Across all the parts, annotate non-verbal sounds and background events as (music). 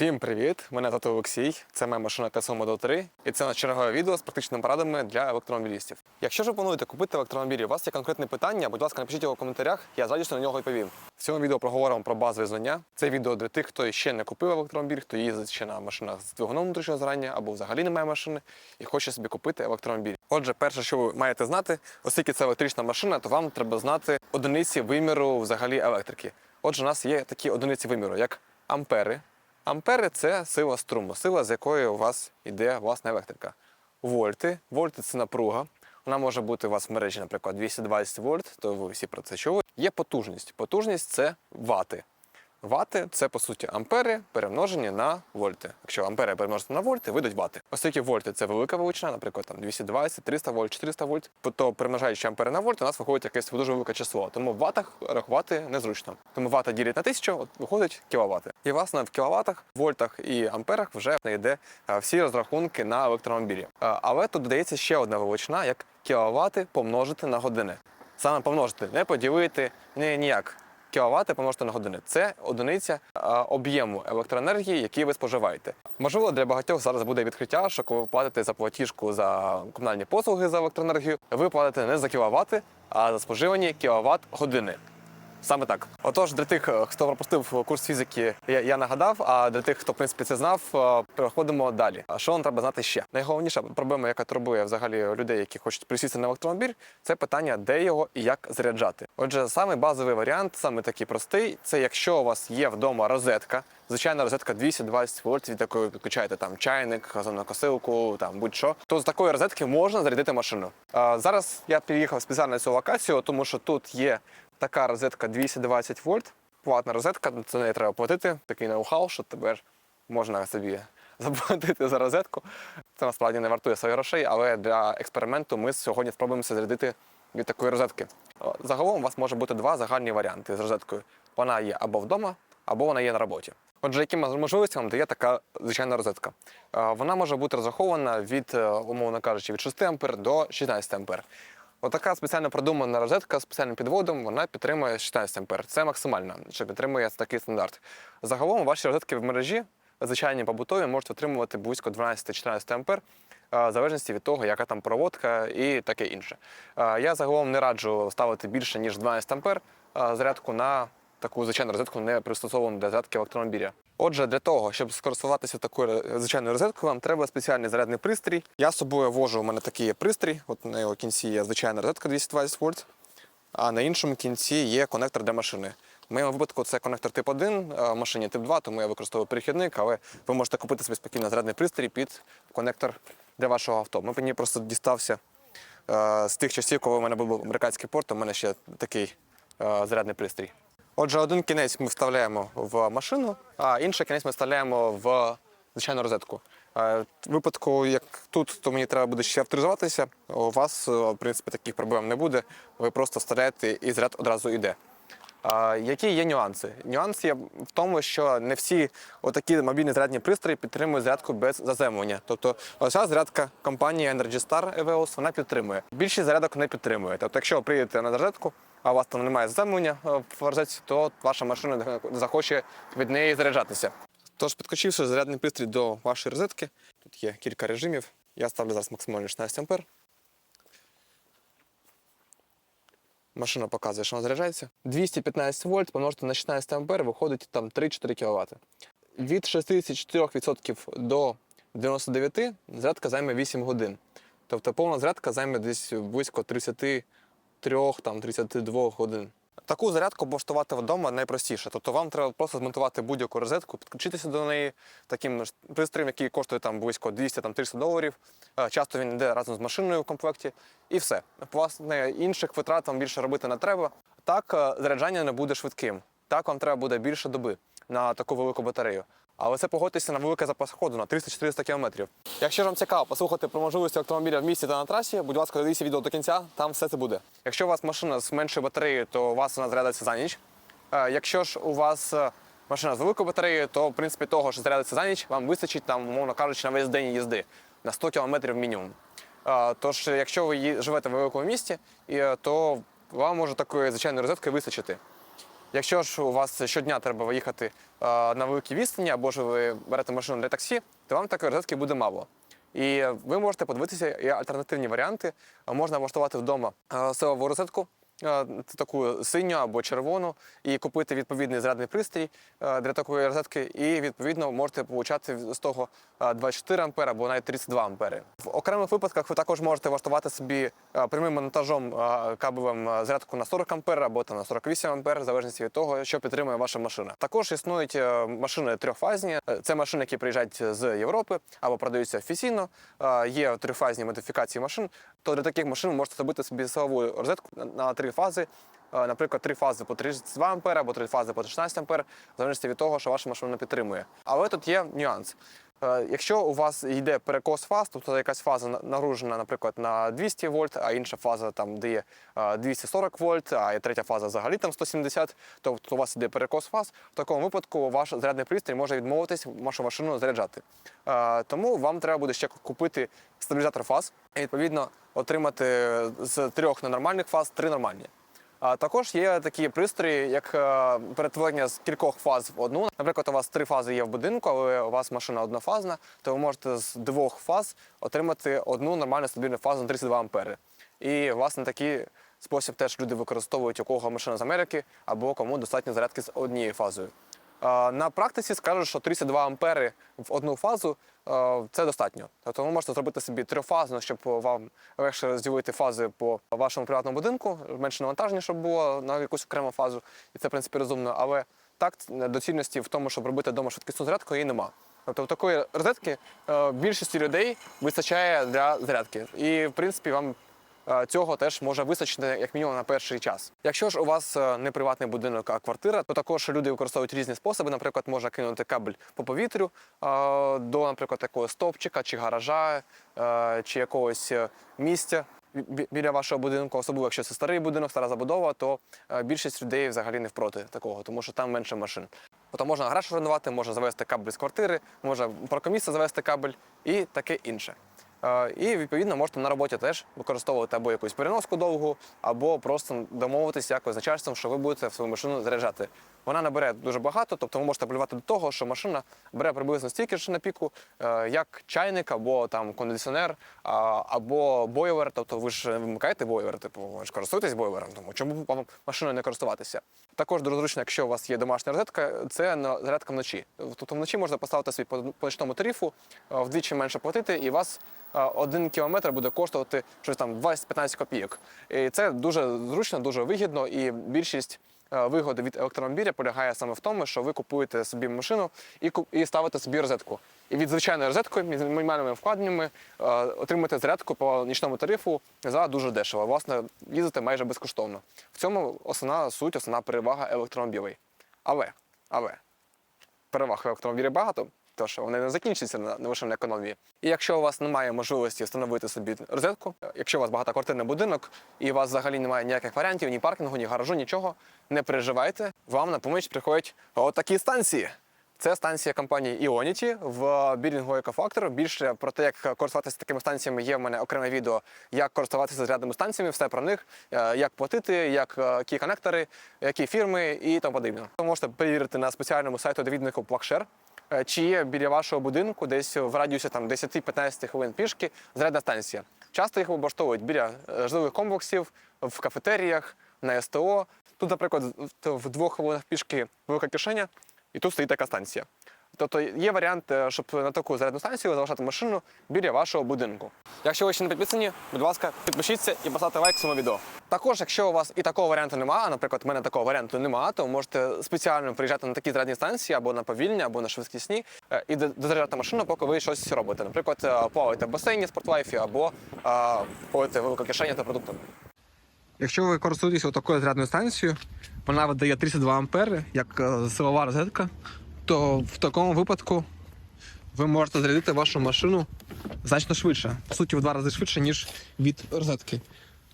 Всім привіт! Мене звати Олексій. Це моя машина Tesla Model 3, і це наше чергове відео з практичними порадами для електромобілістів. Якщо ж ви плануєте купити електромобіль, у вас є конкретне питання, будь ласка, напишіть його в коментарях, я з радістю на нього відповім. В цьому відео проговоримо про базові знання. Це відео для тих, хто ще не купив електромобіль, хто їздить ще на машинах з двигуном внутрішнього зрання або взагалі не має машини і хоче собі купити електромобіль. Отже, перше, що ви маєте знати, оскільки це електрична машина, то вам треба знати одиниці виміру взагалі електрики. Отже, у нас є такі одиниці виміру, як ампери. Ампери це сила струму, сила, з якої у вас йде власна електрика. Вольти. Вольти це напруга. Вона може бути у вас в мережі, наприклад, 220 вольт, то ви всі про це чули. Є потужність. Потужність це вати. Вати це по суті ампери перемножені на вольти. Якщо ампери перемножити на вольти, вийдуть вати. Оскільки вольти це велика величина, наприклад, там 220, 300 вольт, 400 вольт, то перемножаючи ампери на вольт, у нас виходить якесь дуже велике число. Тому в ватах рахувати незручно. Тому вата ділять на тисячу, от виходить кіловати. І власне в кіловатах, вольтах і амперах вже йде е, всі розрахунки на електромобілі. Е, Але тут додається ще одна величина, як кіловати помножити на години. Саме помножити, не поділити, не ніяк кіловати помножити на години. Це одиниця е, об'єму електроенергії, який ви споживаєте. Можливо, для багатьох зараз буде відкриття, що коли ви платите за платіжку за комунальні послуги за електроенергію, ви платите не за кіловати, а за споживані кіловат години. Саме так. Отож, для тих, е, хто пропустив курс фізики, я, я нагадав. А для тих, хто в принципі це знав, е, переходимо далі. А що вам треба знати ще? Найголовніша проблема, яка турбує взагалі людей, які хочуть присісти на електромобіль, це питання, де його і як заряджати. Отже, саме базовий варіант, саме такий простий, це якщо у вас є вдома розетка. Звичайна розетка 220 вольт, від якої підключаєте там чайник, газонокосилку, там будь-що, то з такої розетки можна зарядити машину. А, зараз я приїхав спеціально цю локацію, тому що тут є така розетка 220 вольт, платна розетка, за неї треба платити. Такий ноу-хау, що тепер можна собі (laughs) заплатити за розетку. Це насправді не вартує своїх грошей, але для експерименту ми сьогодні спробуємося зарядити від такої розетки. Загалом у вас може бути два загальні варіанти з розеткою. Вона є або вдома, або вона є на роботі. Отже, які можливості вам дає така звичайна розетка? Е, Вона може бути розрахована від, е, умовно кажучи, від 6 ампер до 16 ампер. Отака спеціально продумана розетка з спеціальним підводом, вона підтримує 16 ампер. Це максимально, що підтримує такий стандарт. Загалом ваші розетки в мережі, звичайні побутові, можуть отримувати близько 12-14 ампер, е, в залежності від того, яка там проводка і таке інше. Е, Я загалом не раджу ставити більше, ніж 12 ампер е, зарядку на таку звичайну розетку, не пристосовану для зарядки електромобіля. Отже, для того, щоб скористуватися такою е, звичайною розеткою, вам треба спеціальний зарядний пристрій. Я з собою вожу, у мене такий є пристрій. От на його кінці є звичайна розетка 220 вольт, а на іншому кінці є конектор для машини. В моєму випадку це конектор тип 1, в машині тип 2, тому я використовую перехідник, але ви можете купити собі спокійно зарядний пристрій під конектор для вашого авто. Мені просто дістався е, з тих часів, коли у мене був американський порт, у мене ще такий е, зарядний пристрій. Отже, один кінець ми вставляємо в машину, а інший кінець ми вставляємо в звичайну розетку. Е, В випадку, як тут, то мені треба буде ще авторизуватися. У вас, е, в принципі, таких проблем не буде. Ви просто вставляєте і заряд одразу йде. Які є нюанси? Нюанс є в тому, що не всі отакі мобільні зарядні пристрої підтримують зарядку без заземлення. Тобто оця зарядка компанії Energy Star EVOS, вона підтримує. Більшість зарядок не підтримує. Тобто, якщо ви приїдете на розетку, а у вас там немає заземлення е, в розетці, то ваша машина захоче від неї заряджатися. Тож, підключивши зарядний пристрій до вашої розетки, тут є кілька режимів. Я ставлю зараз максимально 16 ампер. Машина показує, що вона заряджається. 215 вольт помножити на 16 ампер виходить там 3-4 кВт. Від 64% до 99% зарядка займе 8 годин. Тобто повна зарядка займе десь близько 33-32 годин. Таку зарядку облаштувати вдома найпростіше. Тобто вам треба просто змонтувати будь-яку розетку, підключитися до неї таким пристроєм, який коштує там близько 200-300 доларів. Е, Часто він йде разом з машиною в комплекті, і все. Власне, інших витрат вам більше робити не треба. Так, е, заряджання не буде швидким. Так, вам треба буде більше доби на таку велику батарею. Але це погодьтеся на великий запас ходу на 300-400 км. Якщо ж вам цікаво послухати про можливості автомобіля в місті та на трасі, будь ласка, дивіться відео до кінця, там все це буде. Якщо у вас машина з меншою батареєю, то у вас вона зарядиться за ніч. Е, Якщо ж у вас е, машина з великою батареєю, то в принципі того, що зарядиться за ніч, вам вистачить там, умовно кажучи, на весь день їзди на 100 км мінімум. Е, Тож, якщо ви живете в великому місті, то вам може такої звичайної розетки вистачити. Якщо ж у вас щодня треба виїхати е, на великі відстані, або ж ви берете машину для таксі, то вам такої розетки буде мало. І ви можете подивитися і альтернативні варіанти. Можна влаштувати вдома е, силову розетку, таку синю або червону, і купити відповідний зарядний пристрій е, для такої розетки, і відповідно можете получати з того е, 24 ампери або навіть 32 ампери. В окремих випадках ви також можете влаштувати собі е, прямим монтажом е, кабелем е, зарядку на 40 ампер або там на 48 ампер, в залежності від того, що підтримує ваша машина. Також існують е, машини трьохфазні. Е, Це машини, які приїжджають з Європи або продаються офіційно. Е, Є трьохфазні модифікації машин. То для таких машин ви можете зробити собі силову розетку на- три фази. Е, Наприклад, три фази по 32 А або три фази по 16 А, в залежності від того, що ваша машина підтримує. Але тут є нюанс. Е, Якщо у вас йде перекос фаз, тобто якась фаза нагружена, наприклад, на 200 вольт, а інша фаза там де є е, 240 вольт, а третя фаза взагалі там 170, тобто у вас йде перекос фаз, в такому випадку ваш зарядний пристрій може відмовитись вашу машину заряджати. Е, Тому вам треба буде ще купити стабілізатор фаз і відповідно отримати з трьох ненормальних фаз три нормальні. Також є такі пристрої, як е, перетворення з кількох фаз в одну. Наприклад, у вас три фази є в будинку, але у вас машина однофазна, то ви можете з двох фаз отримати одну нормальну стабільну фазу на 32 ампери. І власне такий спосіб теж люди використовують у кого машина з Америки або кому достатньо зарядки з однією фазою. На практиці скажу, що 32 ампери в одну фазу е, це достатньо. Тобто ви можете зробити собі трьохфазну, щоб вам легше розділити фази по вашому приватному будинку, менше навантаження, щоб було на якусь окрему фазу, і це в принципі розумно. Але так доцільності в тому, щоб робити вдома швидкісну зарядку, її нема. Тобто в такої розетки е, більшості людей вистачає для зарядки. І в принципі вам Цього теж може вистачити як мінімум на перший час. Якщо ж у вас е, не приватний будинок, а квартира, то також люди використовують різні способи. Наприклад, можна кинути кабель по повітрю е, до, наприклад, такого стовпчика чи гаража, е, чи якогось е, місця біля вашого будинку, особливо якщо це старий будинок, стара забудова, то е, більшість людей взагалі не впроти такого, тому що там менше машин. Тобто можна гараж орендувати, можна завести кабель з квартири, можна паркомісце завести кабель і таке інше. Е, І відповідно можете на роботі теж використовувати або якусь переноску довгу, або просто домовитися якось з начальством, що ви будете свою машину заряджати. Вона набере дуже багато, тобто ви можете апелювати до того, що машина бере приблизно стільки ж на піку, е, як чайник, або там кондиціонер, або бойлер. Тобто ви ж вимикаєте бойлер, типу ви ж користуєтесь бойлером, тому чому вам машиною не користуватися? Також дуже зручно, якщо у вас є домашня розетка, це зарядка вночі. Тобто вночі можна поставити свій по нічному тарифу, е, вдвічі менше платити, і вас е, один кілометр буде коштувати щось там 20-15 копійок. І це дуже зручно, дуже вигідно, і більшість е, вигоди від електромобіля полягає саме в тому, що ви купуєте собі машину і, і ставите собі розетку. І від звичайної розетки, з мінімальними вкладеннями, отримати отримуєте зарядку по нічному тарифу за дуже дешево. Власне, їздити майже безкоштовно. В цьому основна суть, основна перевага електромобілей. Але, але переваг електромобілів багато, тож вони не закінчаться на, лише на економії. І якщо у вас немає можливості встановити собі розетку, якщо у вас багатоквартирний будинок і у вас взагалі немає ніяких варіантів, ні паркінгу, ні гаражу, нічого, не переживайте, вам на поміч приходять отакі станції. Це станція компанії Ionity в білінгу Екофактор. Більше про те, як користуватися такими станціями, є в мене окреме відео, як користуватися зарядними станціями, все про них, е, як платити, як е, які конектори, які фірми і тому подібне. Ви можете перевірити на спеціальному сайту довіднику е, чи є біля вашого будинку, десь в радіусі там 10-15 хвилин пішки, зарядна станція. Часто їх облаштовують біля е, житлових комплексів, в кафетеріях, на СТО. Тут, наприклад, в двох хвилинах пішки велика кишеня, і тут стоїть така станція. Тобто є варіант, е, щоб на таку зарядну станцію залишати машину біля вашого будинку. Якщо ви ще не підписані, будь ласка, підпишіться і поставте лайк цьому відео. Також, якщо у вас і такого варіанту немає, наприклад, в мене такого варіанту немає, то можете спеціально приїжджати на такі зарядні станції або на повільні, або на швидкісні е, і дозаряджати машину, поки ви щось робите. Наприклад, е, плаваєте в басейні спортлайфі або е, ходите велике кишені та продуктами. Якщо ви користуєтеся такою зарядною станцією, вона видає 32 ампери, як силова розетка, то в такому випадку ви можете зарядити вашу машину значно швидше. По суті, в два рази швидше, ніж від розетки.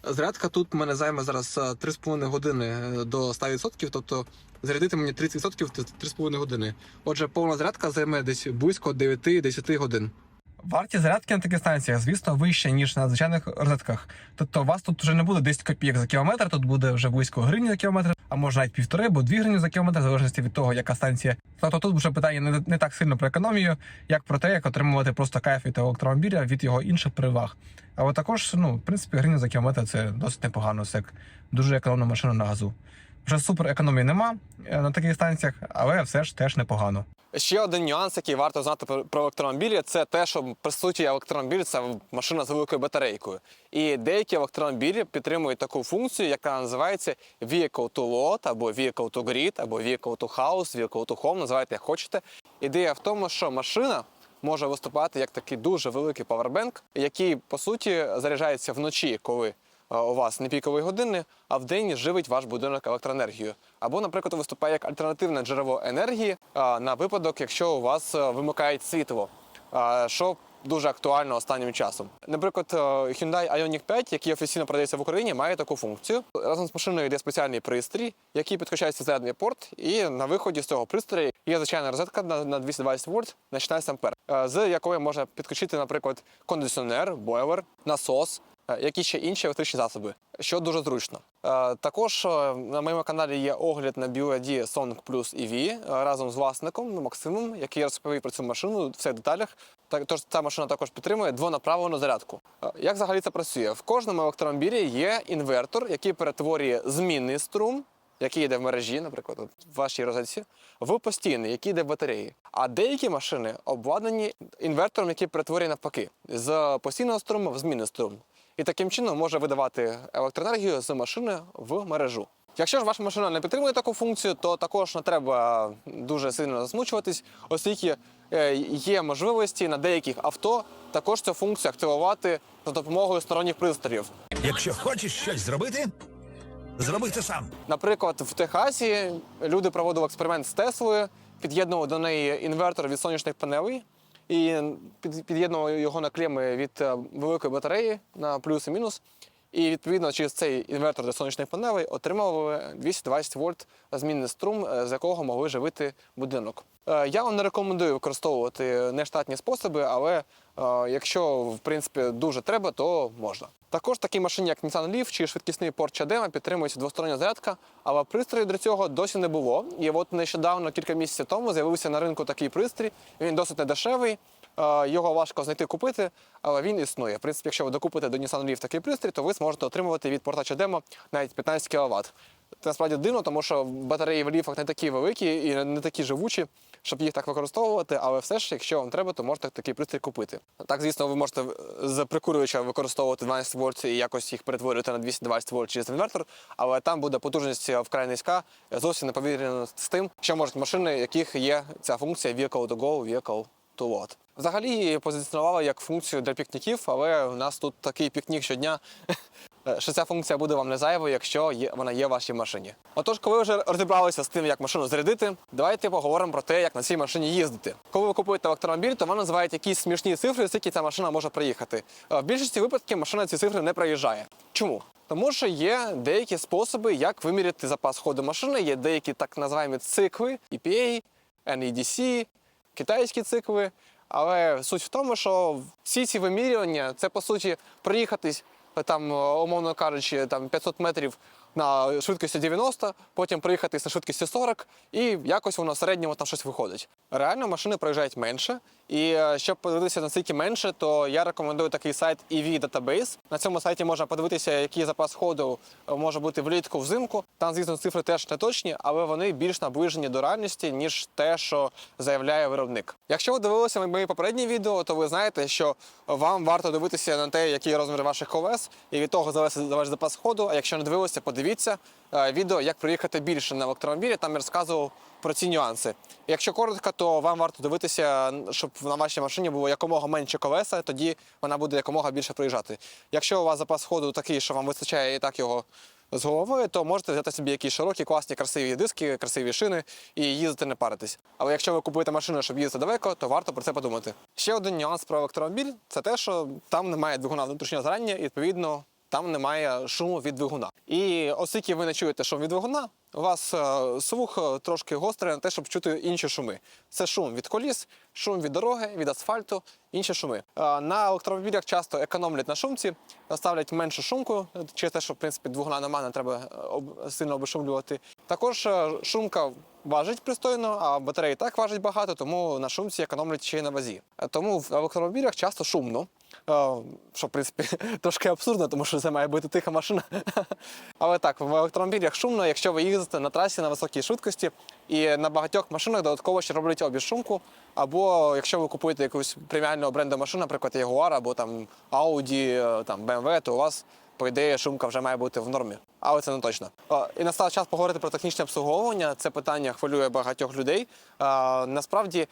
Зарядка тут мене займе зараз е, 3,5 години е, до 100%, тобто зарядити мені 30% це 3,5 години. Отже, повна зарядка займе десь близько 9-10 годин. Вартість зарядки на таких станціях, звісно, вища, ніж на звичайних розетках. Тобто у вас тут вже не буде 10 копійок за кілометр, тут буде вже близько гривні за кілометр, а може навіть півтори або дві гривні за кілометр, в залежності від того, яка станція. Тобто тут вже питання не, не так сильно про економію, як про те, як отримувати просто кайф від електромобіля від його інших переваг. Але також, ну, в принципі, гривня за кілометр це досить непогано, це як дуже економна машина на газу. Вже супер економії нема е, на таких станціях, але все ж теж непогано. Ще один нюанс, який варто знати про- електромобілі, це те, що по суті електромобіль це машина з великою батарейкою. І деякі електромобілі підтримують таку функцію, яка називається Vehicle to Load, або Vehicle to Grid, або Vehicle to House, Vehicle to Home, називайте як хочете. Ідея в тому, що машина може виступати як такий дуже великий павербенк, який по суті заряджається вночі, коли у вас не пікові години, а вдень живить ваш будинок електроенергією. Або, наприклад, виступає як альтернативне джерело енергії на випадок, якщо у вас е, вимикають світло, що дуже актуально останнім часом. Наприклад, е, Hyundai Ioniq 5, який офіційно продається в Україні, має таку функцію. Разом з машиною йде спеціальний пристрій, який підключається в зарядний порт, і на виході з цього пристрою є звичайна розетка на на 220 вольт на 16 ампер, е, з якої можна підключити, наприклад, кондиціонер, бойлер, насос, е, які ще інші електричні засоби, що дуже зручно. Е, Також е, на моєму каналі є огляд на BYD Song Plus EV разом з власником Максимом, який розповів про цю машину в всіх деталях. Тож ця машина також підтримує двонаправлену зарядку. Як взагалі це працює? В кожному електромобілі є інвертор, який перетворює змінний струм, який йде в мережі, наприклад, в вашій розетці, в постійний, який йде в батареї. А деякі машини обладнані інвертором, який перетворює навпаки з постійного струму в змінний струм. І таким чином може видавати електроенергію з машини в мережу. Якщо ж ваша машина не підтримує таку функцію, то також не треба дуже сильно засмучуватись, оскільки е, є можливості на деяких авто також цю функцію активувати за допомогою сторонніх пристроїв. Якщо хочеш щось зробити, зроби це сам. Наприклад, в Техасі люди проводили експеримент з Теслою, під'єднували до неї інвертор від сонячних панелей і під'єднував його на клеми від е, великої батареї на плюс і мінус. І відповідно через цей інвертор для сонячних панелей отримували 220 вольт змінний струм, е, з якого могли живити будинок. Е, Я вам не рекомендую використовувати нештатні способи, але якщо в принципі дуже треба, то можна. Також такі машині, як Nissan Leaf чи швидкісний Porsche Cadema, підтримується двостороння зарядка, але пристрою для цього досі не було. І от нещодавно, кілька місяців тому, з'явився на ринку такий пристрій. Він досить недешевий. е, Його важко знайти купити, але він існує. В принципі, якщо ви докупите до Nissan Leaf такий пристрій, то ви зможете отримувати від порта Чадемо навіть 15 кВт. Це насправді дивно, тому що батареї в ліфах не такі великі і не такі живучі, щоб їх так використовувати. Але все ж, якщо вам треба, то можете такий пристрій купити. Так, звісно, ви можете з прикурювача використовувати 12 вольт і якось їх перетворювати на 220 вольт через інвертор, але там буде потужність вкрай низька, зовсім не повірено з тим, що можуть машини, яких є ця функція Vehicle to Go, Vehicle to Load. Взагалі її позиціонували як функцію для пікніків, але у нас тут такий пікнік щодня. (laughs) Е, що ця функція буде вам не зайвою, якщо є, вона є в вашій машині. Отож, коли вже розібралися з тим, як машину зарядити, давайте поговоримо про те, як на цій машині їздити. Коли ви купуєте електромобіль, то вам називають якісь смішні цифри, які ця машина може проїхати. Е, В більшості випадків машина ці цифри не проїжджає. Чому? Тому що є деякі способи, як виміряти запас ходу машини, є деякі так називаємо цикли EPA, NEDC, китайські цикли. Але суть в тому, що всі ці вимірювання це по суті проїхатись там, умовно кажучи, там 500 метрів на швидкості 90, потім проїхатись на швидкості 40, і якось воно в середньому там щось виходить. Реально машини проїжджають менше. І е, щоб подивитися наскільки менше, то я рекомендую такий сайт EV Database. На цьому сайті можна подивитися, який запас ходу е, може бути влітку взимку. Там, звісно, цифри теж не точні, але вони більш наближені до реальності, ніж те, що заявляє виробник. Якщо ви дивилися мої попередні відео, то ви знаєте, що вам варто дивитися на те, які розміри ваших колес, і від того залежить ваш запас ходу. А якщо не дивилися, подивіться е, відео, як проїхати більше на електромобілі. Там я розказував про ці нюанси. Якщо коротко, то вам варто дивитися, щоб на вашій машині було якомога менше колеса, тоді вона буде якомога більше проїжджати. Якщо у вас запас ходу такий, що вам вистачає і так його з головою, то можете взяти собі якісь широкі, класні, красиві диски, красиві шини і їздити не паритись. Але якщо ви купуєте машину, щоб їздити далеко, то варто про це подумати. Ще один нюанс про електромобіль це те, що там немає двигуна внутрішнього зрання, і відповідно. Там немає шуму від двигуна. І оскільки ви не чуєте шум від двигуна, у вас е, слух е, трошки гострий на те, щоб чути інші шуми. Це шум від коліс, шум від дороги, від асфальту, інші шуми. Е, На електромобілях часто економлять на шумці, ставлять меншу шумку, е, через те, що в принципі двигуна немає, не треба е, сильно обешумлювати. Також е, шумка важить пристойно, а батареї так важить багато, тому на шумці економлять ще й на вазі. Е, Тому в електромобілях часто шумно. Е, Що, в принципі, (laughs) трошки абсурдно, тому що це має бути тиха машина. (laughs) Але так, в електромобілях шумно, якщо ви їздите на трасі на високій швидкості, і на багатьох машинах додатково ще роблять обіжшумку, або якщо ви купуєте якусь преміального бренду машину, наприклад, Jaguar або там Audi, е, там BMW, то у вас, по ідеї, шумка вже має бути в нормі. Але це не точно. Е, І настав час поговорити про технічне обслуговування. Це питання хвилює багатьох людей. Е, Насправді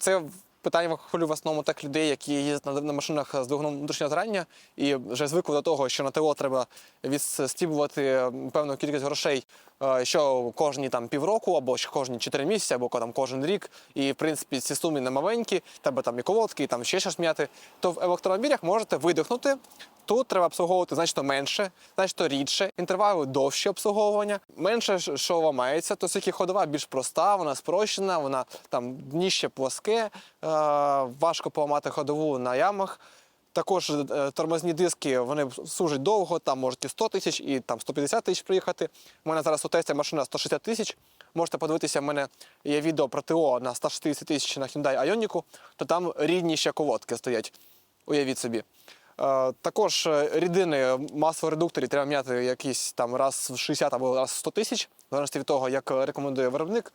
це питання хвилю в основному так людей, які їздять на, на машинах з двигуном внутрішнього зрання і вже звикли до того, що на ТО треба відстібувати певну кількість грошей, е, що кожні там півроку, або що кожні 4 місяці, або там кожен рік. І в принципі ці суми не маленькі, треба там і колодки, і там ще щось м'яти. То в електромобілях можете видихнути. Тут треба обслуговувати значно менше, значно рідше, інтервали довші обслуговування, менше що ламається, то оскільки ходова більш проста, вона спрощена, вона там дніще плоске, е, важко поламати ходову на ямах. Також е, тормозні диски вони служать довго, там можуть і 100 тисяч, і там 150 тисяч приїхати. У мене зараз у тесті машина 160 тисяч. Можете подивитися, в мене є відео про ТО на 160 тисяч на Hyundai Ioniq, то там рідні ще колодки стоять. Уявіть собі. Е, Також рідини масово редукторів треба міняти якісь там раз в 60 або раз в 100 тисяч, в залежності від того, як е, рекомендує виробник.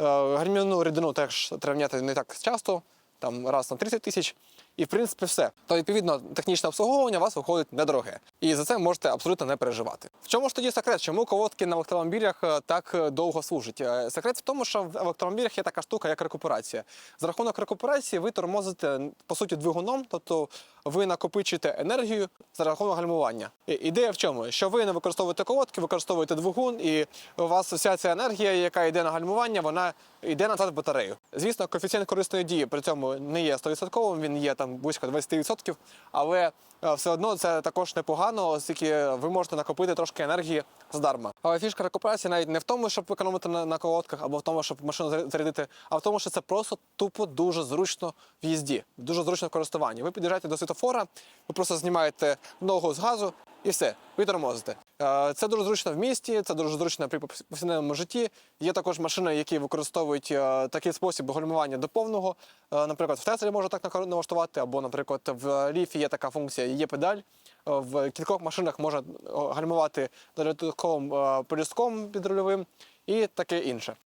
Е, Гальмівну рідину теж треба міняти не так часто, там раз на 30 тисяч. І в принципі все. То відповідно технічне обслуговування у вас виходить недороге. І за це можете абсолютно не переживати. В чому ж тоді секрет? Чому колодки на електромобілях е, так е, довго служать? Е, Секрет в тому, що в електромобілях є така штука, як рекуперація. За рахунок рекуперації ви тормозите по суті двигуном, тобто ви накопичуєте енергію за рахунок гальмування. І- Ідея в чому? Що ви не використовуєте колодки, використовуєте двигун, і у вас вся ця енергія, яка йде на гальмування, вона йде назад в батарею. Звісно, коефіцієнт корисної дії при цьому не є 100%, він є там близько 20%, але е, все одно це також непогано, оскільки ви можете накопити трошки енергії задарма. Але фішка рекуперації навіть не в тому, щоб економити на, на колодках або в тому, щоб машину зарядити, а в тому, що це просто тупо дуже зручно в їзді, дуже зручно в користуванні. Ви під'їжджаєте до світофора, ви просто знімаєте ногу з газу і все, ви тормозите. Е, Це дуже зручно в місті, це дуже зручно при повсякденному житті. Є також машини, які використовують е, такий спосіб гальмування до повного. Е, Наприклад, в Теслі можна так налаштувати, або, наприклад, в Ліфі є така функція, є педаль. В кількох машинах можна гальмувати додатковим поліском підрульовим і таке інше.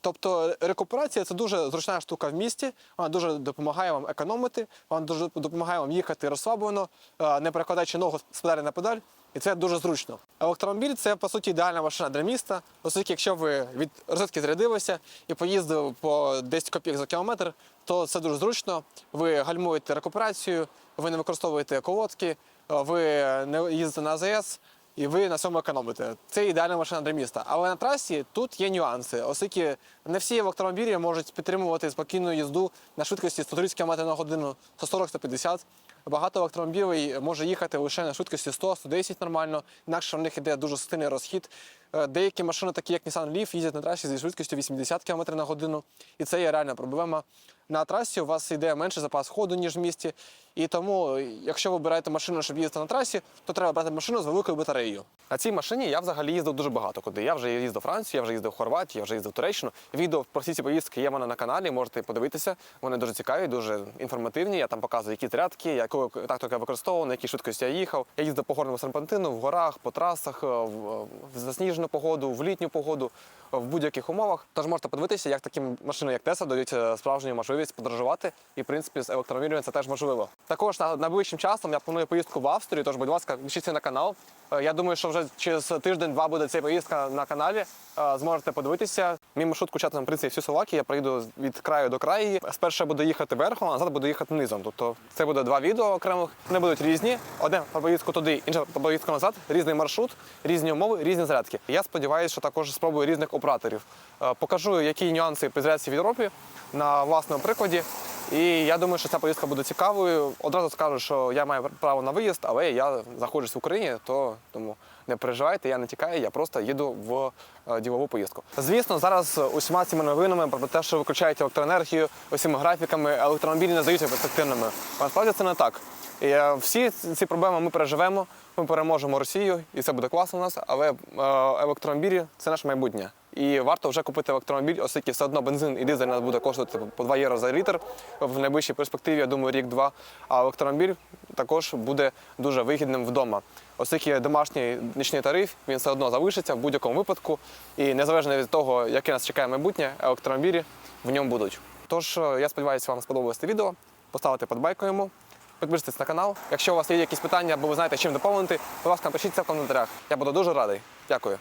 Тобто рекуперація це дуже зручна штука в місті. Вона дуже допомагає вам економити, вона дуже допомагає вам їхати розслаблено, е, не перекладаючи ногу з педалі на педаль. І це дуже зручно. Електромобіль це по суті ідеальна машина для міста, оскільки якщо ви від розетки зарядилися і поїздили по 10 копійок за кілометр, то це дуже зручно. Ви гальмуєте рекуперацію, ви не використовуєте колодки, е, ви не їздите на АЗС. І ви на цьому економите. Це ідеальна машина для міста. Але на трасі тут є нюанси, оскільки не всі електромобілі можуть підтримувати спокійну їзду на швидкості 130 км на годину, 140-150. Багато електромобілів може їхати лише на швидкості 100-110 нормально, інакше в них іде дуже сильний розхід. Е, Деякі машини, такі як Nissan Leaf, їздять на трасі зі швидкістю 80 км на годину, і це є реальна проблема. На трасі у вас йде менший запас ходу, ніж в місті. І тому, якщо ви обираєте машину, щоб їздити на трасі, то треба брати машину з великою батареєю. На цій машині я взагалі їздив дуже багато куди. Я вже їздив Францію, я вже їздив в Хорватію, я вже їздив Туреччину. Відео про всі ці поїздки є в мене на каналі, можете подивитися. Вони дуже цікаві, дуже інформативні. Я там показую, які зарядки, яку тактику я використовував, на якій швидкості я їхав. Я їздив по горному серпантину, в горах, по трасах, е, в в засніжену погоду, в літню погоду, в будь-яких умовах. Тож можете подивитися, як такі машини, як Tesla, дають е, справжню можливість подорожувати. І в принципі з електромобілями це теж можливо. Також на найближчим часом я планую поїздку в Австрію. Тож, будь ласка, пишіться на канал. Е, Я думаю, що вже через тиждень-два буде ця поїздка на каналі. Е, Зможете подивитися. Мій маршрут кучати, в принципі, всю Словакію. Я проїду від краю до краю. Спершу буду їхати верхом, а назад буду їхати низом. Тобто це буде два відео окремих. Вони будуть різні. Одне про поїздку туди, інше про поїздку назад. Різний маршрут, різні умови, різні зарядки. Я сподіваюся, що також спробую різних операторів. Е, Покажу, які нюанси підрядці в Європі на власному прикладі. І я думаю, що ця поїздка буде цікавою. Одразу скажу, що я маю право на виїзд, але я знаходжусь в Україні, то тому не переживайте, я не тікаю, я просто їду в е, ділову поїздку. Звісно, зараз усіма цими новинами про те, що виключають електроенергію, усіма графіками, електромобілі не здаються перспективними. Насправді це не так. І е, всі ці проблеми ми переживемо, ми переможемо Росію, і це буде класно у нас. Але е, електромобілі це наше майбутнє. І варто вже купити електромобіль, оскільки все одно бензин і дизель нас буде коштувати по 2 євро за літр в найближчій перспективі, я думаю, рік-два. А електромобіль також буде дуже вигідним вдома. Оскільки домашній нічний тариф він все одно залишиться в будь-якому випадку. І незалежно від того, яке нас чекає майбутнє, електромобілі в ньому будуть. Тож е, я сподіваюся, вам сподобалось це відео. Поставити подбайку йому. Підписуйтесь на канал. Якщо у вас є якісь питання або ви знаєте, чим доповнити, будь ласка, напишіть це в коментарях. Я буду дуже радий. Дякую.